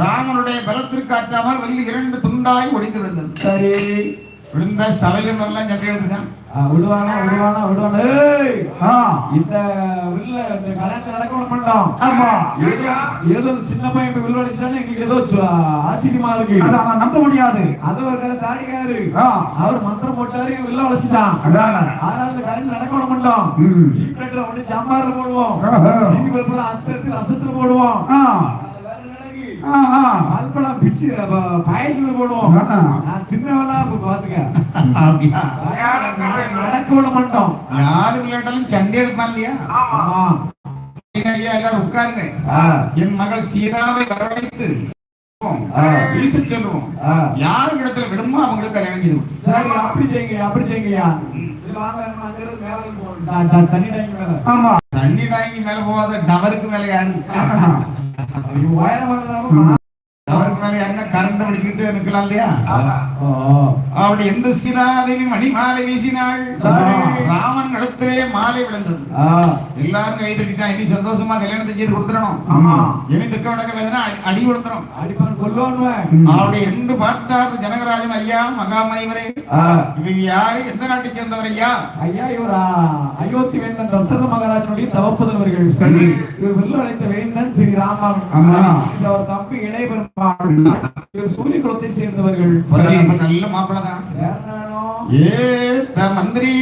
ராமனுடைய பலத்திற்கு ஆற்றாமல் வல்லி இரண்டு துண்டாய் ஒடிந்து விழுந்தது சரி. விழுந்த சபையில் எல்லாம் சட்டை எடுத்துட்டான். விடுவானா ஏய் ஆ, இந்த வில்ல இந்த கல்யாணத்தை நடக்க மாட்டோம் ஆமா. ஏதோ சின்ன பையன் போய் வில்ல அடிச்சானே எங்களுக்கு ஏதோ ஆச்சரியமா இருக்கு. அவன் நம்ப முடியாது. அது ஒரு கதை தாடிக்காரு. அவர் மந்திரம் போட்டாரு வில்ல வளைச்சிட்டான் அதானே. அதனால இந்த கல்யாணம் நடக்க விட மாட்டோம் ஒண்ணு ஜம்பார்ல போடுவோம். அத்தத்து ரசத்துல போடுவோம். பருப்பெல்லாம் பிச்சு ப- பாயசத்துல போடுவோம். நான் அப்படியா? நடக்க விட மாட்டோம். யாரு விளையாட்டாலும் சண்டை எடுப்பான் இல்லையா? ஐயா எல்லாரும் உட்காருங்க. என் மகள் சீதாவை வரவழைத்து சொல்லுவோம். யார் இடத்துல விடுமோ அவங்களுக்கு கல்யாணம். சரி அப்படி செய்யுங்க அப்படி செய்யுங்கய்யா தண்ணி டாங்கி மேல. போகாத டவருக்கு மேல யாரு? டவருக்கு மேல யாருன்னா கரண்ட் பிடிச்சிக்கிட்டு நிக்கலாம் இல்லையா? அப்படி எந்த சீதாதேவி மணி மாலை வீசினாள். ராமன் மாலை விழுந்தது. எல்லாரும் கை தட்டிட்டா இனி சந்தோஷமா கல்யாணத்தை செய்து கொடுத்துடணும். ஆமா. இனி திக்க வடக்க வேதனா அடி கொடுத்துரும். அவருடைய என்று பார்த்தார் ஜனகராஜன் ஐயா மகாமணிவரே. இவங்க யாரு? எந்த நாட்டை சேர்ந்தவர் ஐயா? ஐயா இவர்? அயோத்தி வேந்தன் தசரத மகாராஜனுடைய தவப்புதல்வர்கள் சரி. இவர் வெள்ள அழைத்த வேந்தன் ஸ்ரீ ராமன் ஆமா. இந்த அவர் தம்பி இளைய பெருமாள் இவர் சூரிய குலத்தை சேர்ந்தவர்கள் ஒரு நல்ல மாப்பிள்ளை தான் வேற என்ன வேணும்? ஏ மந்திரி.